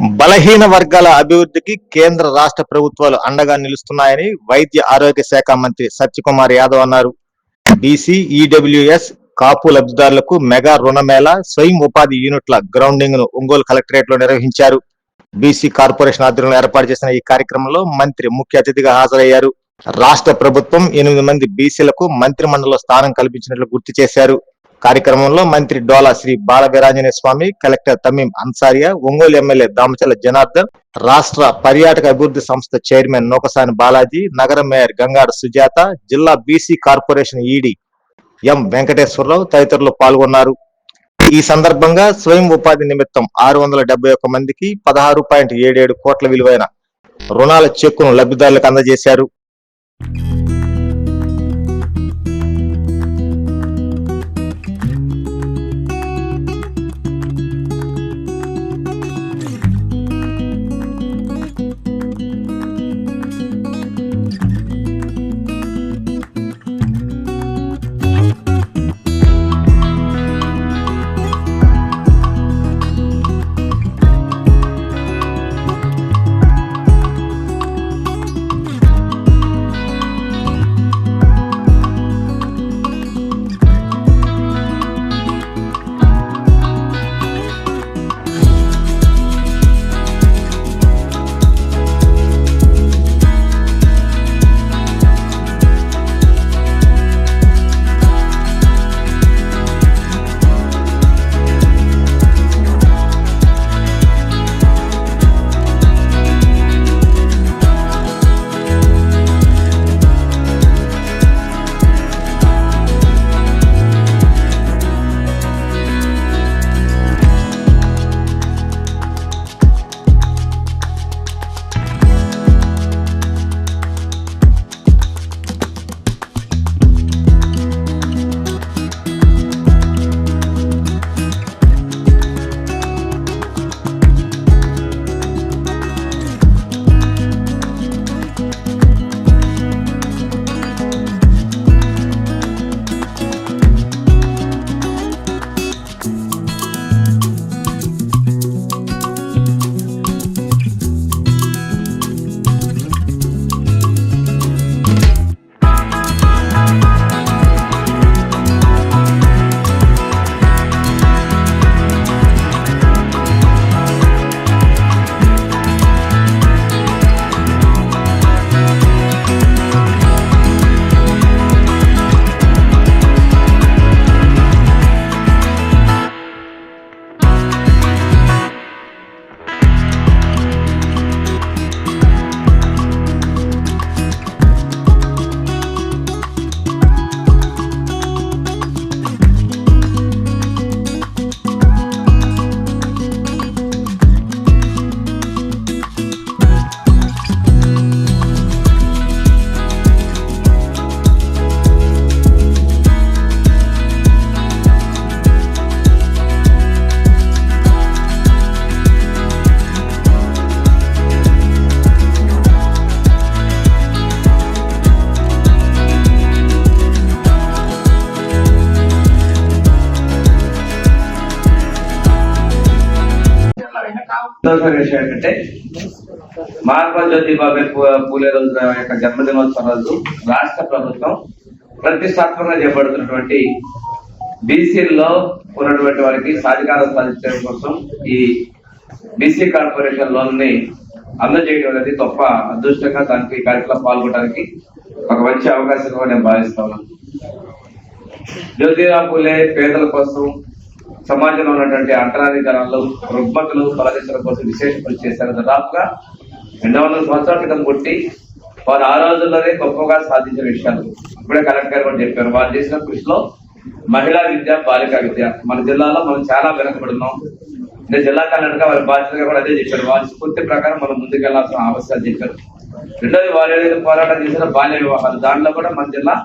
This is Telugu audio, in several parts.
బలహీన వర్గాల అభివృద్ధికి కేంద్ర రాష్ట్ర ప్రభుత్వాలు అండగా నిలుస్తున్నాయని వైద్య ఆరోగ్య శాఖ మంత్రి సత్యకుమార్ యాదవ్ అన్నారు. బీసీ ఈడబ్ల్యూఎస్ కాపు లబ్ధిదారులకు మెగా రుణమేళ స్వయం ఉపాధి యూనిట్ల గ్రౌండింగ్ను ఒంగోలు కలెక్టరేట్లో నిర్వహించారు. బీసీ కార్పొరేషన్ ఆధ్వర్యంలో ఏర్పాటు చేసిన ఈ కార్యక్రమంలో మంత్రి ముఖ్య అతిథిగా హాజరయ్యారు. రాష్ట్ర ప్రభుత్వం ఎనిమిది మంది బీసీలకు మంత్రిమండలిలో స్థానం కల్పించినట్లు గుర్తు చేశారు. కార్యక్రమంలో మంత్రి డోలా శ్రీ బాలవీరాంజనేయ స్వామి కలెక్టర్ తమీం అన్సారియా ఒంగోలు ఎమ్మెల్యే దామచల జనార్దన్ రాష్ట్ర పర్యాటక అభివృద్ధి సంస్థ చైర్మన్ నూకసాని బాలాజీ నగర మేయర్ గంగాడ సుజాత జిల్లా BC corporation ED M Venkateswararao తదితరులు పాల్గొన్నారు. ఈ సందర్భంగా స్వయం ఉపాధి నిమిత్తం ఆరు వందల డెబ్బై ఒక్క మందికి పదహారు పాయింట్ ఏడేడు కోట్ల విలువైన రుణాల చెక్కును లబ్ధిదారులకు అందజేశారు. సంతోషమైన విషయం ఏంటంటే మహాత్మా జ్యోతిబాబు పూలే రోజు యొక్క జన్మదినోత్సవం రోజు రాష్ట్ర ప్రభుత్వం ప్రతిష్టాత్మకంగా చేపడుతున్నటువంటి బీసీల్లో ఉన్నటువంటి వారికి సాధికారం సాధించడం కోసం ఈ బీసీ కార్పొరేషన్ లోన్ని అందజేయడం అనేది గొప్ప అదృష్టంగా దానికి ఈ కార్యక్రమం పాల్గొనడానికి ఒక మంచి అవకాశంగా నేను భావిస్తా ఉన్నాను. జ్యోతిరావు పూలే పేదల కోసం సమాజంలో ఉన్నటువంటి అంటరాధికారాలు రుగ్మతలు తొలగించడం కోసం విశేష కృషి చేశారు. దాదాపుగా రెండు వందల సంవత్సరాల క్రితం పుట్టి వారు ఆ రోజుల్లోనే గొప్పగా సాధించిన విషయాలు. ఇప్పుడే కలెక్టర్ గారు కూడా చెప్పారు. వారు చేసిన కృషిలో మహిళా విద్య బాలికా విద్య. మన జిల్లాలో మనం చాలా వెనకబడున్నాం. అంటే జిల్లా కలెక్టర్గా వారి బాధ్యతగా కూడా అదే చెప్పారు. వారి స్ఫూర్తి ప్రకారం మనం ముందుకెళ్ళాల్సిన అవసరం చెప్పారు. రెండోది వారు ఏదైతే పోరాటం చేసిన బాల్య వివాహాలు. దాంట్లో కూడా మన జిల్లా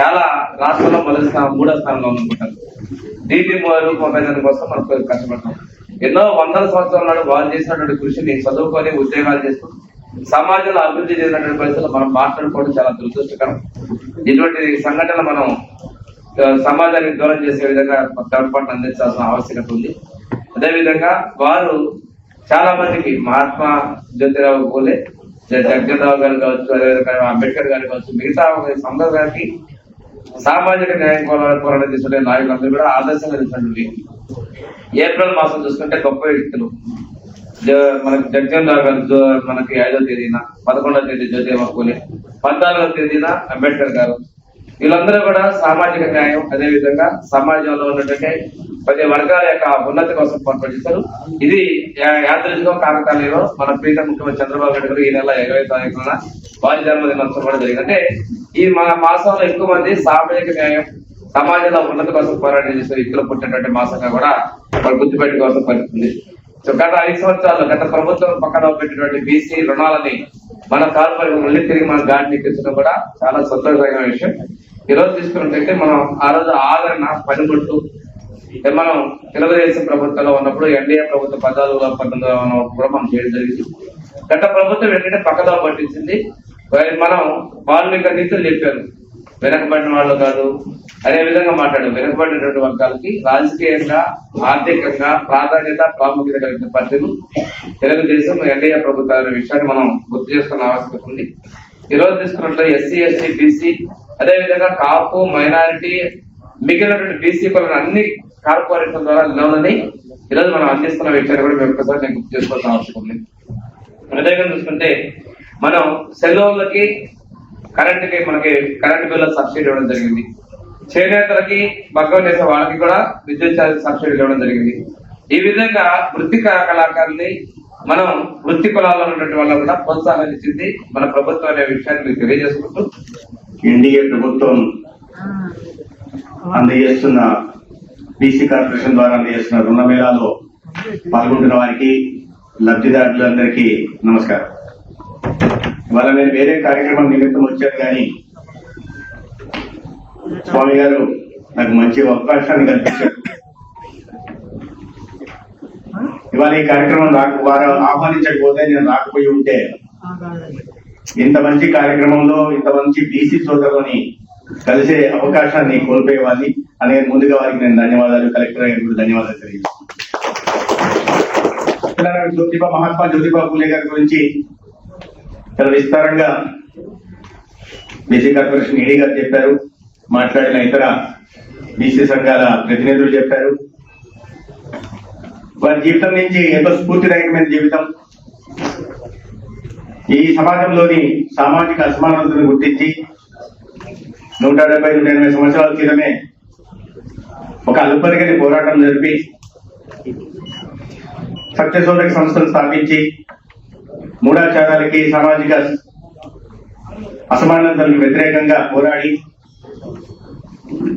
చాలా రాష్ట్రంలో మొదటి స్థానం మూడో స్థానంలో ఉందనుకుంటారు నీటి రూపొందడం కోసం మనం కష్టపడతాం. ఎన్నో వందల సంవత్సరాల నాడు వారు చేసినటువంటి కృషిని చదువుకొని ఉద్యోగాలు చేసుకుని సమాజంలో అభివృద్ధి చేసినటువంటి పరిస్థితులు మనం మాట్లాడుకోవడం చాలా దురదృష్టకరం. ఇటువంటి సంఘటనలు మనం సమాజాన్ని సమాజానికి దూరం చేసే విధంగా తోడ్పాటును అందించాల్సిన ఆవశ్యకత ఉంది. అదేవిధంగా వారు చాలా మందికి మహాత్మా జ్యోతిరావు పూలే జగజ్జనరావు గారు కావచ్చు అదేవిధంగా అంబేద్కర్ గారు కావచ్చు మిగతా సందర్ గారికి సామాజిక న్యాయం పోరా- తీసుకునే నాయకులందరూ కూడా ఆదర్శంగా తీసుకుంటుంది ఏప్రిల్ మాసం చూసుకుంటే గొప్ప వ్యక్తులు. మనకి జగన్ రావు గారు మనకి ఐదో తేదీన పదకొండవ తేదీ జ్యోతిరావు పూలే పద్నాలుగవ తేదీన అంబేద్కర్ గారు. వీళ్ళందరూ కూడా సామాజిక న్యాయం అదే విధంగా సమాజంలో ఉన్నటువంటి ప్రతి వర్గాల యొక్క ఉన్నతి కోసం పనిచేస్తారు ఇది యా- కాకతాళీలో మన ప్రీత ముఖ్యమంత్రి చంద్రబాబు నాయుడు గారు ఈ నెల ఇరవై తారీఖున వారి జన్మదినోత్సవం కూడా జరిగిందంటే ఈ మా మాసంలో ఎక్కువ మంది సామాజిక న్యాయం సమాజంలో ఉన్నత కోసం పోరాటం చేసే వ్యక్తులు పుట్టినటువంటి మాసంగా కూడా వాళ్ళు గుర్తుపెట్టుకోవాల్సిన పరిస్థితుంది సో గత ఐదు సంవత్సరాలు గత ప్రభుత్వం పక్కన పెట్టినటువంటి బీసీ రుణాలని మన కార్పొరేట్ మళ్ళీ తిరిగి మన గాడిని తెచ్చడం కూడా చాలా సంతోషకరమైన విషయం. ఈ రోజు తీసుకున్నట్లయితే మనం ఆ రోజు ఆదరణ పనిముట్టు మనం తెలుగుదేశం ప్రభుత్వంలో ఉన్నప్పుడు ఎన్డీఏ ప్రభుత్వం పద్నాలుగు పంతొమ్మిది కూడా మనం చేయడం జరిగింది. గత ప్రభుత్వం ఏంటంటే పక్కదో పట్టించింది. మనం వాళ్ళు ఇక్కడ నీతులు చెప్పారు వెనకబడిన వాళ్ళు కాదు. అదే విధంగా మాట్లాడు వెనకబడినటువంటి వర్గాలకి రాజకీయంగా ఆర్థికంగా ప్రాధాన్యత ప్రాముఖ్యత కలిగిన పార్టీలు తెలుగుదేశం ఎన్డీఏ ప్రభుత్వం అనే విషయాన్ని మనం గుర్తు చేసుకున్న ఆవశ్యకత ఉంది. ఈ రోజు తీసుకున్నట్లు ఎస్సీ ఎస్టీ బీసీ అదే విధంగా కాపు మైనారిటీ మిగిలినటువంటి బీసీ కులను అన్ని కార్పొరేషన్ ద్వారా లోన్లని ఈరోజు మనం అందిస్తున్న విషయాన్ని కూడా మేము ఒకసారి నేను గుర్తు చేసుకోవాల్సిన అవసరం ఉంది. అదేవిధంగా చూసుకుంటే మనం సెల్లోన్లకి కరెంట్కి మనకి కరెంట్ బిల్లు సబ్సిడీ ఇవ్వడం జరిగింది. చేనేతలకి మగ్గం చేసే వాళ్ళకి కూడా విద్యుత్ ఛార్జ్ సబ్సిడీ ఇవ్వడం జరిగింది. ఈ విధంగా వృత్తి కళాకారుల్ని మనం వృత్తి కులాల్లో ఉన్నటువంటి వాళ్ళ కూడా ప్రోత్సాహించింది మన ప్రభుత్వం అనే విషయాన్ని మీకు తెలియజేసుకుంటూ. ఎన్డీఏ ప్రభుత్వం అందజేస్తున్న బీసీ కార్పొరేషన్ ద్వారా అందజేస్తున్న రుణ మేళాలో పాల్గొంటున్న వారికి లబ్ధిదారులందరికీ నమస్కారం. ఇవాళ నేను వేరే కార్యక్రమం నిమిత్తం వచ్చాను కానీ స్వామి గారు నాకు మంచి అవకాశాన్ని కల్పించారు. ఇవాళ ఈ కార్యక్రమం రాక వారు ఆహ్వానించకపోతే నేను రాకపోయి ఉంటే ఇంత మంచి కార్యక్రమంలో ఇంత మంచి బీసీ సోదరులని కలిసే అవకాశాన్ని కోల్పోయేవాడిని. అనేది ముందుగా వారికి నేను ధన్యవాదాలు. కలెక్టర్ గారికి కూడా ధన్యవాదాలు తెలియజేస్తాను జ్యోతిబా మహాత్మా జ్యోతిబా పూలే గారి గురించి చాలా విస్తారంగా బీసీ కార్పొరేషన్ ఈడీ గారు చెప్పారు మాట్లాడిన ఇతర బీసీ సంఘాల ప్రతినిధులు చెప్పారు. వారి జీవితం నుంచి ఎంతో స్ఫూర్తిదాయకమైన జీవితం. ఈ సమాజంలోని సామాజిక అసమానతను గుర్తించి నూట డెబ్బై నూట ఎనభై సంవత్సరాల క్రితమే ఒక అల్పరిగని పోరాటం జరిపి సత్యశోధక సంస్థను స్థాపించి మూఢాచారాలకి సామాజిక అసమానతలకు వ్యతిరేకంగా పోరాడి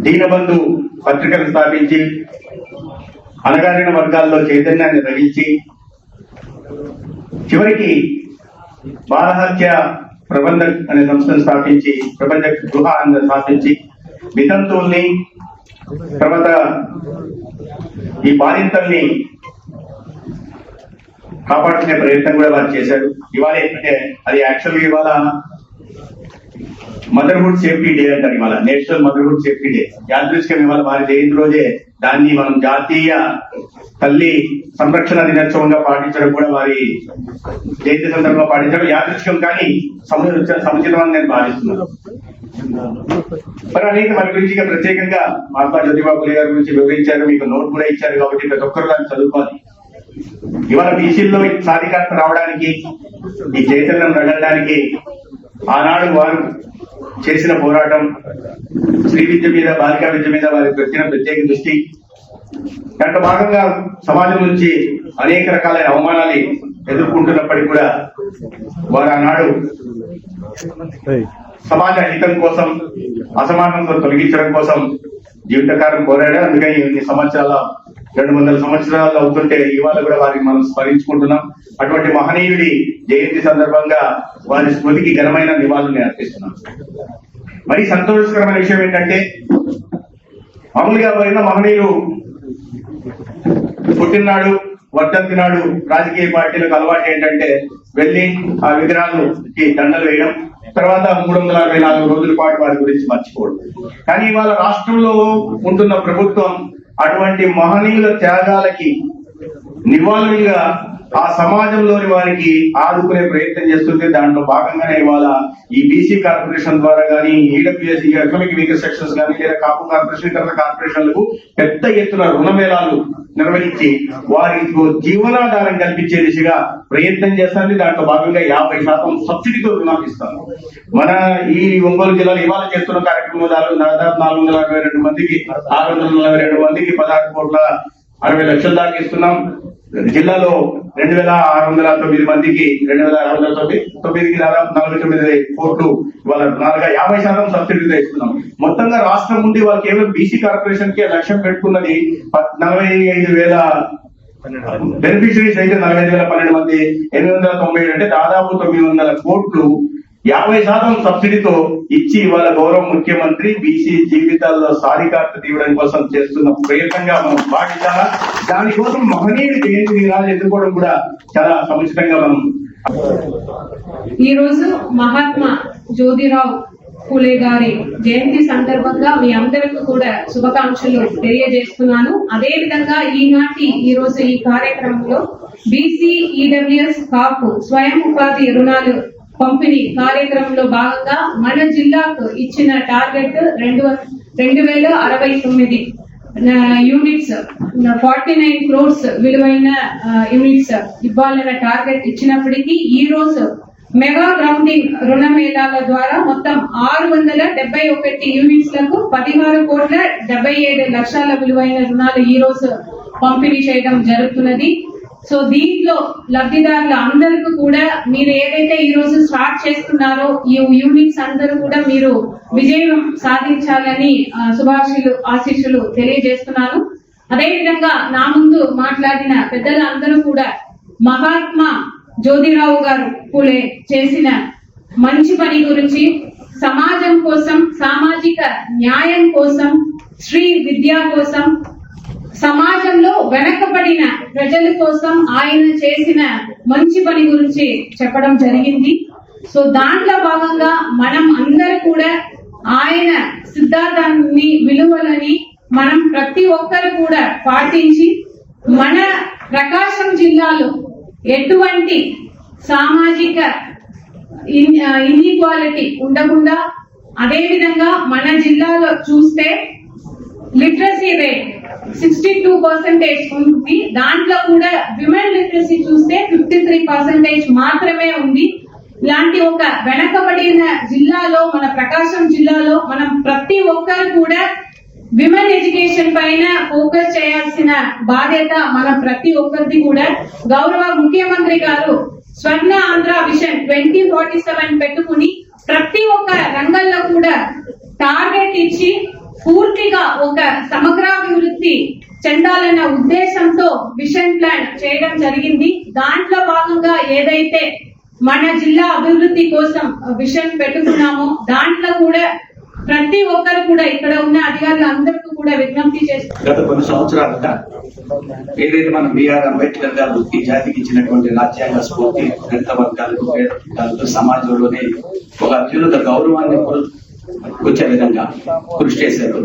దీనబంధు పత్రికను స్థాపించి అణగారిన వర్గాల్లో చైతన్యాన్ని రగిల్చి చివరికి బాలహత్య ప్రబంధ అనే సంస్థను స్థాపించి ప్రపంచ గృహ అని స్థాపించి వితంతువుల్ని తర్వాత ఈ బాధితుల్ని కాపాడుకునే ప్రయత్నం కూడా వారు చేశారు. ఇవాళ ఏంటంటే అది యాక్చువల్గా ఇవాళ మదర్హుడ్ సేఫ్టీ డే అంటారు ఇవాళ. National motherhood safety day. యాదృచ్ఛికం ఇవాళ వారి జయంతి రోజే దాన్ని మనం జాతీయ తల్లి సంరక్షణ దినోత్సవంగా పాటించడం కూడా వారి జయంతి సందర్భంగా పాటించడం యాదృష్కం కానీ సముచిత సముచితం అని నేను భావిస్తున్నాను. మరి అనేది మన గురించి ప్రత్యేకంగా మహాత్మా జ్యోతిబాబు గారి గురించి వివరించారు. మీకు నోట్ కూడా ఇచ్చారు కాబట్టి ప్రతి ఒక్కరు దాన్ని చదువుకోవాలి. ఇవాళ బీసీల్లో సాధికారత రావడానికి ఈ చైతన్యం రగలడానికి ఆనాడు వారు చేసిన పోరాటం స్త్రీ విద్య మీద బాలికా విద్య మీద వారి పెట్టిన ప్రత్యేక దృష్టి. దాంట్లో భాగంగా సమాజం నుంచి అనేక రకాలైన అవమానాలు ఎదుర్కొంటున్నప్పటికీ కూడా వారు ఆనాడు సమాజ హితం కోసం అసమానతను తొలగించడం కోసం జీవితకాలం కోరాడు అందుకని ఇన్ని సంవత్సరాల రెండు వందల సంవత్సరాలు అవుతుంటే ఇవాళ కూడా వారిని మనం స్మరించుకుంటున్నాం. అటువంటి మహనీయుడి జయంతి సందర్భంగా వారి స్మృతికి ఘనమైన నివాళుల్ని అర్పిస్తున్నాం. మరి సంతోషకరమైన విషయం ఏంటంటే మామూలుగా ఎవరైనా మహనీయులు పుట్టినాడు వర్ధంతి నాడు రాజకీయ పార్టీలకు అలవాటు ఏంటంటే వెళ్ళి ఆ విగ్రహాలకి దండలు వేయడం తర్వాత మూడు వందల అరవై నాలుగు రోజుల పాటు వారి గురించి మర్చిపోవడం. కానీ ఇవాళ రాష్ట్రంలో ఉంటున్న ప్రభుత్వం అటువంటి మహనీయుల త్యాగాలకి నివాళులుగా ఆ సమాజంలోని వారికి ఆదుకునే ప్రయత్నం చేస్తుంటే దాంట్లో భాగంగానే ఇవాళ ఈ బీసీ కార్పొరేషన్ ద్వారా కానీ ఈడబ్ల్యూఎస్ ఎకనామిక్ వీకర్ సెక్షన్స్ కానీ లేదా కాపు కార్పొరేషన్ ఇతర కార్పొరేషన్లకు పెద్ద ఎత్తున రుణమేళాలు నిర్వహించి వారికి జీవనాధారం కల్పించే దిశగా ప్రయత్నం చేస్తాను దాంట్లో భాగంగా యాభై శాతం సబ్సిడీతో రుణాలు ఇస్తాను మన ఈ ఒంగోలు జిల్లాలో ఇవాళ చేస్తున్న కార్యక్రమం దాదాపు దాదాపు నాలుగు వందల అరవై రెండు మందికి ఆరు వందల నలభై రెండు మందికి పదహారు కోట్ల అరవై లక్షల దాకా ఇస్తున్నాం. జిల్లాలో రెండు వేల ఆరు వందల తొమ్మిది మందికి రెండు వేల ఆరు వందల తొమ్మిది తొమ్మిదికి దాదాపు నలభై తొమ్మిది కోట్లు ఇవాళ నాలుగు యాభై శాతం సబ్సిడీతో ఇస్తున్నాం మొత్తంగా రాష్ట్రం నుండి వాళ్ళు కేవలం బీసీ కార్పొరేషన్కి లక్ష్యం పెట్టుకున్నది నలభై ఐదు వేల బెనిఫిషరీస్ అయితే నలభై ఐదు వేల పన్నెండు మంది ఎనిమిది వందల తొంభై ఏడు అంటే దాదాపు తొమ్మిది వందల కోట్లు యాభై శాతం సబ్సిడీతో ఇచ్చి ఇవాళ గౌరవ ముఖ్యమంత్రి బీసీ జీవితాల్లో సారికార్త తీయడం కోసం చేస్తున్న ప్రయత్నంగా మనం భావించాలా దానికోసం మహనీయుడు జయంతి నిరాలు ఎదుర్కోవడం కూడా చాలా సముచితంగా మనం ఈ రోజు మహాత్మా జ్యోతిరావు పూలే గారి జయంతి సందర్భంగా మీ అందరికీ కూడా శుభాకాంక్షలు తెలియజేస్తున్నాను. అదే విధంగా ఈనాటి ఈ రోజు ఈ కార్యక్రమంలో బీసీ ఈడబ్ల్యూఎస్ కాపు స్వయం ఉపాధి రుణాలు పంపిణీ కార్యక్రమంలో భాగంగా మన జిల్లాకు ఇచ్చిన టార్గెట్ రెండు రెండు వేల అరవై తొమ్మిది యూనిట్స్ ఫార్టీ నైన్ క్రోర్స్ విలువైన యూనిట్స్ ఇవ్వాలన్న టార్గెట్ ఇచ్చినప్పటికీ ఈ రోజు మెగా గ్రౌండింగ్ రుణమేళాల ద్వారా మొత్తం ఆరు వందల డెబ్బై ఒకటి యూనిట్స్లకు పదిహారు కోట్ల డెబ్బై ఏడు లక్షల విలువైన రుణాలు ఈ రోజు పంపిణీ చేయడం జరుగుతున్నది. సో దీంట్లో లబ్ధిదారుల అందరికీ కూడా మీరు ఏదైతే ఈ రోజు స్టార్ట్ చేస్తున్నారో ఈ యూనిట్స్ అందరూ కూడా మీరు విజయం సాధించాలని శుభాషులు ఆశీస్సులు తెలియజేస్తున్నాను. అదేవిధంగా నా ముందు మాట్లాడిన పెద్దలందరూ కూడా మహాత్మా జ్యోతిరావు గారు పూలే చేసిన మంచి పని గురించి సమాజం కోసం సామాజిక న్యాయం కోసం శ్రీ విద్య కోసం సమాజంలో వెనకబడిన ప్రజల కోసం ఆయన చేసిన మంచి పని గురించి చెప్పడం జరిగింది. సో దాంట్లో భాగంగా మనం అందరూ కూడా ఆయన సిద్ధాంతాన్ని విలువలని మనం ప్రతి ఒక్కరు కూడా పాటించి మన ప్రకాశం జిల్లాలో ఎటువంటి సామాజిక ఇన్ఈక్వాలిటీ ఉండకుండా అదేవిధంగా మన జిల్లాలో చూస్తే literacy rate sixty two percentage ఉంది. దాంట్లో కూడా విమెన్ లిటరసీ చూస్తే ఫిఫ్టీ త్రీ పర్సెంటేజ్ మాత్రమే ఉంది. ఇలాంటి ఒక వెనకబడిన జిల్లాలో మన ప్రకాశం జిల్లాలో మనం ప్రతి ఒక్కరు కూడా విమెన్ ఎడ్యుకేషన్ పైన ఫోకస్ చేయాల్సిన బాధ్యత మన ప్రతి ఒక్కరిది కూడా. గౌరవ ముఖ్యమంత్రి గారు Swarna Andhra vision twenty forty seven పెట్టుకుని ప్రతి ఒక్క రంగంలో కూడా టార్గెట్ ఇచ్చి పూర్తిగా ఒక సమగ్రాభివృద్ధి చెందాలన్న ఉద్దేశంతో విషన్ ప్లాన్ చేయడం జరిగింది. దాంట్లో భాగంగా ఏదైతే మన జిల్లా అభివృద్ధి కోసం విషన్ పెట్టుకున్నామో దాంట్లో కూడా ప్రతి ఒక్కరు కూడా ఇక్కడ ఉన్న అధికారులు అందరికీ కూడా విజ్ఞప్తి చేస్తారు గత కొన్ని సంవత్సరాలుగా ఏదైతే మనం బిఆర్ అంబేద్కర్ గారు ఈ జాతికి ఇచ్చినటువంటి రాజ్యాంగ స్ఫూర్తి దళిత వర్గాలకు పేద వర్గాలకు సమాజంలోనే ఒక అత్యున్నత గౌరవాన్ని వచ్చే విధంగా కృషి చేశారు.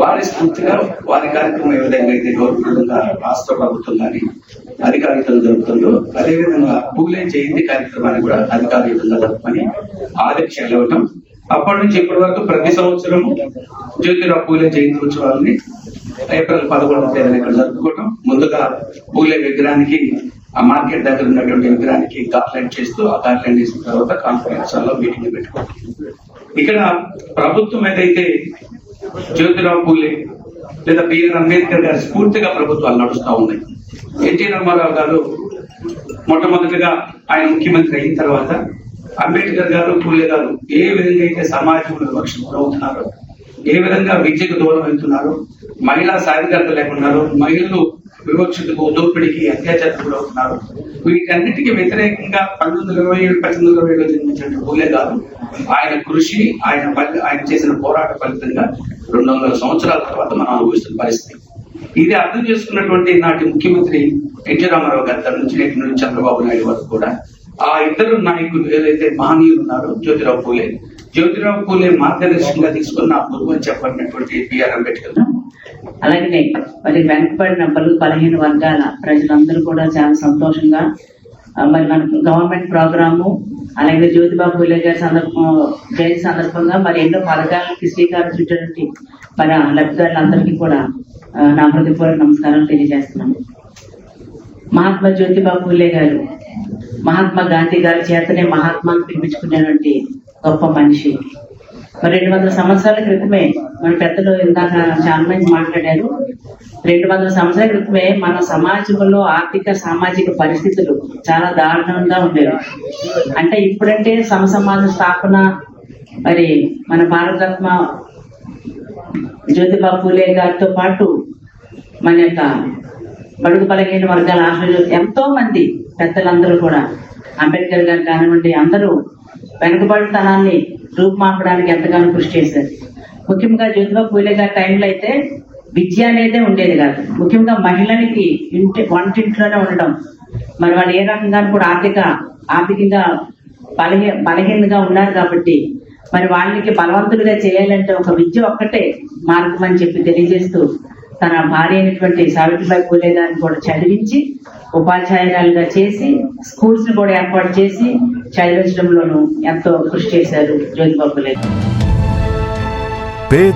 వారి స్ఫూర్తిగా వారి కార్యక్రమం ఏ విధంగా అయితే గవర్నమెంట్ రాష్ట్ర ప్రభుత్వం కానీ అధికారికంగా జరుపుతుందో అదేవిధంగా పూలే జయంతి కార్యక్రమాన్ని కూడా అధికారికంగా జరుపుకొని ఆదర్శాలు ఇవ్వటం. అప్పటి నుంచి ఇప్పటి వరకు ప్రతి సంవత్సరం జ్యోతిరావు పూలే జయంతి ఉత్సవాలని ఏప్రిల్ పదకొండవ తేదీన ఇక్కడ జరుపుకోవటం. ముందుగా పూలే విగ్రహానికి ఆ మార్కెట్ దగ్గర ఉన్నటువంటి విగ్రహానికి గార్లెండ్ చేస్తూ ఆ గార్లెండ్ చేసిన తర్వాత కాన్ఫరెన్స్ హాల్లో మీటింగ్ పెట్టుకోవటం. ఇక్కడ ప్రభుత్వం ఏదైతే జ్యోతిరావు పూలే లేదా బిఆర్ అంబేద్కర్ గారి స్ఫూర్తిగా ప్రభుత్వాలు నడుస్తూ ఉన్నాయి. ఎన్టీ రామారావు గారు మొట్టమొదటిగా ఆయన ముఖ్యమంత్రి అయిన తర్వాత అంబేద్కర్ గారు పూలే గారు ఏ విధంగా అయితే సమాజంలో వివక్షకు అవుతున్నారో ఏ విధంగా విద్యకు దూరం వెళ్తున్నారు మహిళా సాధికారత లేకున్నారు మహిళలు వివక్షతకు దోపిడికి అత్యాచారం గురవుతున్నారు వీటన్నిటికీ వ్యతిరేకంగా పంతొమ్మిది వందల ఇరవై ఏడు పద్దెనిమిది వందల ఇరవై ఏడులో జన్మించిన పూలే గారు ఆయన కృషి ఆయన ఫలి- ఆయన చేసిన పోరాట ఫలితంగా రెండు వందల సంవత్సరాల తర్వాత మనం అనుభవిస్తున్న పరిస్థితి. ఇది అర్థం చేసుకున్నటువంటి నాటి ముఖ్యమంత్రి ఎన్టీ రామారావు గారి తరఫు నుంచి నేటి నుండి చంద్రబాబు నాయుడు వరకు కూడా ఆ ఇద్దరు నాయకులు ఏదైతే మహనీయులు ఉన్నారో జ్యోతిరావు పూలే. జ్యోతిరావు పూలే మార్గదర్శకంగా తీసుకున్న గురువు అని చెప్పబడినటువంటి బిఆర్ అంబేద్కర్. అలాగనే మరి వెనకబడిన పలు బలహీన వర్గాల ప్రజలందరూ కూడా చాలా సంతోషంగా మరి మన గవర్నమెంట్ ప్రోగ్రాము అలాగే జ్యోతిబాబు పూలే గారి సందర్భం జయంతి సందర్భంగా మరి ఎన్నో పథకాలకి శ్రీకారం చుట్టినటువంటి మరి లబ్ధిదారులందరికీ కూడా నా హృదయపూర్వక నమస్కారం తెలియజేస్తున్నాను. మహాత్మా జ్యోతిబాబు పూలే గారు మహాత్మా గాంధీ గారి చేతనే మహాత్మాను పిలిపించుకునేటువంటి గొప్ప మనిషి. మరి రెండు వందల సంవత్సరాల క్రితమే మన పెద్దలు ఇందాక చాలా మంది మాట్లాడారు. రెండు వందల సంవత్సరాల క్రితమే మన సమాజంలో ఆర్థిక సామాజిక పరిస్థితులు చాలా దారుణంగా ఉండేవి. అంటే ఇప్పుడంటే సమసమాజ స్థాపన మరి మన భారతరత్న జ్యోతిబా పూలే గారితో పాటు మన యొక్క బడుగు బలహీన వర్గాల ఆశ్రయ ఎంతో మంది పెద్దలందరూ కూడా అంబేద్కర్ గారు కానివ్వండి అందరూ వెనుకబడితనాన్ని రూపుమాపడానికి ఎంతగానో కృషి చేశారు. ముఖ్యంగా జ్యోతిబా పూలే గారి టైంలో అయితే విద్య అనేది ఉండేది కాదు. ముఖ్యంగా మహిళలకి ఇంటి వంటింట్లోనే ఉండడం మరి వాళ్ళు ఏ రకంగా కూడా ఆర్థిక ఆర్థికంగా బలహీ బలహీనంగా ఉన్నారు కాబట్టి మరి వాళ్ళకి బలవంతులుగా చేయాలంటే ఒక విద్య ఒక్కటే మార్గం అని చెప్పి తెలియజేస్తూ తన భార్య అయినటువంటి సావిత్రిబాయి పూలే గారిని కూడా చదివించి ఉపాధ్యాయురాలుగా చేసి స్కూల్స్ని కూడా ఏర్పాటు చేసి చదివించడంలోనూ ఎంతో కృషి చేశారు జ్యోతిబాబు పూలే పేద